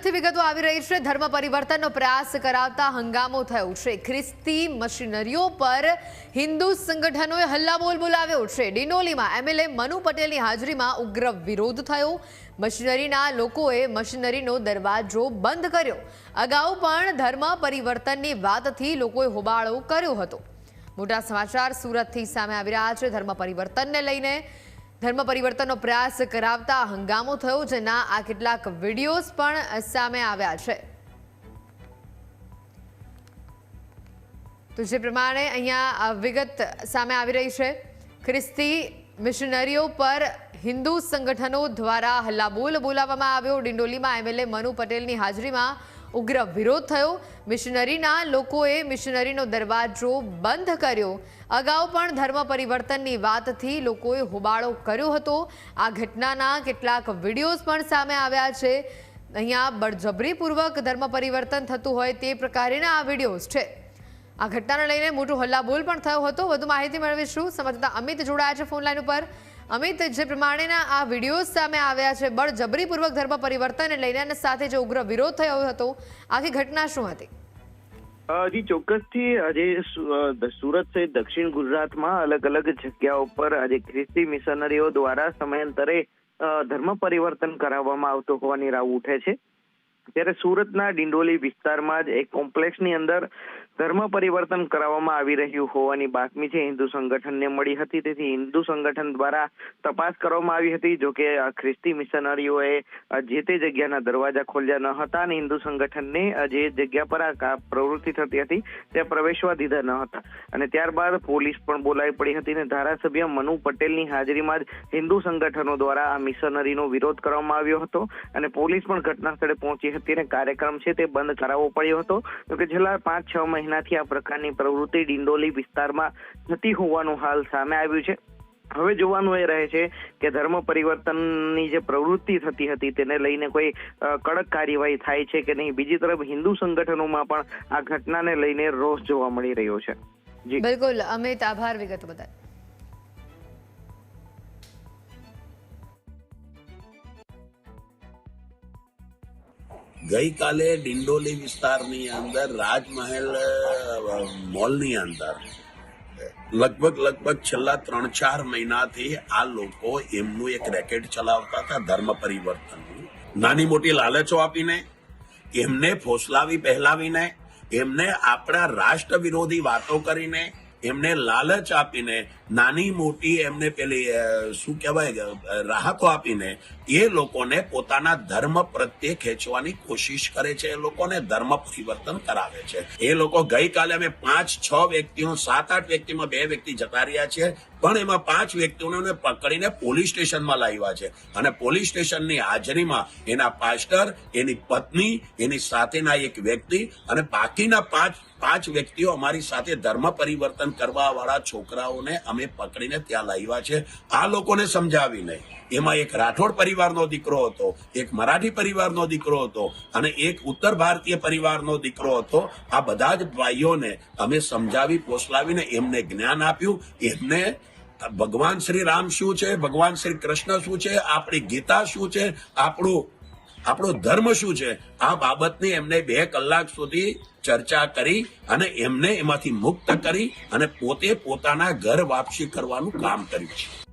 સુરતથી વિગતો આવી રહી છે. ધર્મ પરિવર્તનનો પ્રયાસ કરાવતા હંગામો થયો છે. ખ્રિસ્તી મશીનરીઓ પર હિન્દુ સંગઠનોએ હલ્લાબોલ બોલાવ્યો છે. ડિંડોલીમાં એમએલએ મનુ પટેલની હાજરીમાં ઉગ્ર વિરોધ થયો. મશીનરીના લોકોએ મશીનરીનો દરવાજો બંધ કર્યો. અગાઉ પણ ધર્મ પરિવર્તનની વાતથી લોકોએ હોબાળો કર્યો હતો. મોટા સમાચાર સુરતથી સામે આવી રહ્યા છે. ધર્મ પરિવર્તનને લઈને ધર્મ પરિવર્તનનો પ્રયાસ કરાવતા હંગામો થયો જેના આ કેટલાક વિડીયોઝ પણ સામે આવ્યા છે. તો જે પ્રમાણે અહીંયા વિગત સામે આવી રહી છે. ખ્રિસ્તી મિશનરીઓ પર હિન્દુ સંગઠનો દ્વારા હલ્લાબોલ બોલાવવામાં આવ્યો. ડિંડોલીમાં એમએલએ મનુ પટેલની હાજરીમાં ઉગ્ર વિરોધ થયો. મિશનરીના લોકોએ મિશનરીનો દરવાજો બંધ કર્યો. અગાઉ પણ ધર્મ પરિવર્તનની વાતથી લોકોએ હોબાળો કર્યો હતો. આ ઘટનાના કેટલાક વિડીયોઝ પણ સામે આવ્યા છે. અહીંયા બળજબરીપૂર્વક ધર્મ પરિવર્તન થતું હોય તે પ્રકારના આ વિડીયોઝ છે. આ ઘટનાને લઈને મોટો હલ્લાબોલ પણ થયો હતો. વધુ માહિતી મેળવીશું. સમજતા અમિત જોડાયા છે ફોનલાઈન ઉપર. અમિત જે પ્રમાણેના આ વિડીયોઝ સામે આવ્યા છે બળજબરીપૂર્વક ધર્મ પરિવર્તનને લઈને અને સાથે જે ઉગ્ર વિરોધ થયો હતો આખી ઘટના શું હતી? અ, જી ચોક્કસથી આજે સુરત સહિત દક્ષિણ ગુજરાતમાં અલગ અલગ જગ્યાઓ પર આજે ખ્રિસ્તી મિશનરીઓ દ્વારા સમયાંતરે ધર્મ પરિવર્તન કરાવવામાં આવતું હોવાની રાવ ઉઠે છે. ત્યારે સુરતના ડિંડોલી વિસ્તારમાં જ એક કોમ્પ્લેક્ષની અંદર ધર્મ પરિવર્તન કરાવવામાં આવી રહ્યું હોવાની બાતમી છે. હિન્દુ સંગઠનને મળી હતી. તેથી હિન્દુ સંગઠન દ્વારા તપાસ કરવામાં આવી હતી. જો કે આ ખ્રિસ્તી મિશનરીઓએ જે તે જગ્યાના દરવાજા ખોલ્યા ન હતા અને હિન્દુ સંગઠનને જે જગ્યા પર આ પ્રવૃત્તિ થતી હતી, ત્યાં પ્રવેશવા દીધા ન હતા. અને ત્યારબાદ પોલીસ પણ બોલાવી પડી હતી અને ધારાસભ્ય મનુ પટેલની હાજરીમાં જ હિન્દુ સંગઠનો દ્વારા આ મિશનરીનો વિરોધ કરવામાં આવ્યો હતો અને પોલીસ પણ ઘટના સ્થળે પહોંચી હતી અને કાર્યક્રમ છે તે બંધ કરાવવો પડ્યો હતો. કે છેલ્લા પાંચ, છ મહિનાથી આ પ્રકારની પ્રવૃત્તિ ડિંડોલી વિસ્તારમાં થતી હોવાનું હાલ સામે આવ્યું છે. હવે જોવાનું એ રહે છે કે ધર્મ પરિવર્તનની જે પ્રવૃત્તિ થતી હતી તેને લઈને કોઈ કડક કાર્યવાહી થાય છે કે નહીં? બીજી તરફ હિન્દુ સંગઠનોમાં પણ આ ઘટનાને લઈને રોષ જોવા મળી રહ્યો છે. બિલકુલ. અમિત, આભાર વિગત બદલ. ગઈકાલે ડિંડોલી વિસ્તારની અંદર રાજમહેલ મોલની અંદર લગભગ લગભગ છેલ્લા ત્રણ ચાર મહિનાથી આ લોકો એમનું એક રેકેટ ચલાવતા હતા ધર્મ પરિવર્તનનું. નાની મોટી લાલચો આપીને, એમને ફોસલાવી પહેલાવીને, એમને આપણા રાષ્ટ્ર વિરોધી વાતો કરીને એમને લાલચ આપીને, નાની મોટી એમને પેલી શું કહેવાય રાહતો આપીને એ લોકોને પોતાના ધર્મ પ્રત્યે ખેંચવાની કોશિશ કરે છે. એ લોકોને ધર્મ પરિવર્તન કરાવે છે. એ લોકો ગઈકાલે અમે પાંચ, છ વ્યક્તિઓ, સાત, આઠ વ્યક્તિમાં બે વ્યક્તિ જતા રહ્યા છે પણ એમાં પાંચ વ્યક્તિઓને પકડીને પોલીસ સ્ટેશનમાં લાવ્યા છે. અને પોલીસ સ્ટેશનની હાજરીમાં એના પાસ્ટર, એની પત્ની, એની સાથેના એક વ્યક્તિ અને બાકીના પાંચ પાંચ વ્યક્તિઓ અમારી સાથે ધર્મ પરિવર્તન કરવા વાળા છોકરાઓને અમે પકડીને ત્યાં લાવ્યા છે. આ લોકોને સમજાવીને એમાં એક રાઠોડ પરિવારનો દીકરો હતો, એક મરાઠી પરિવારનો દીકરો હતો અને એક ઉત્તર ભારતીય પરિવારનો દીકરો હતો. આ બધા જ ભાઈઓને અમે સમજાવી પોસલાવીને એમને જ્ઞાન આપ્યું. એમને ભગવાન શ્રી રામ શું છે, ભગવાન શ્રી કૃષ્ણ શું છે, આપણી ગીતા શું છે, આપણું, આપણો ધર્મ શું છે, આ બાબતની એમને બે કલાક સુધી ચર્ચા કરી અને એમને એમાંથી મુક્ત કરી અને પોતે પોતાના ઘર વાપસી કરવાનું કામ કર્યું છે.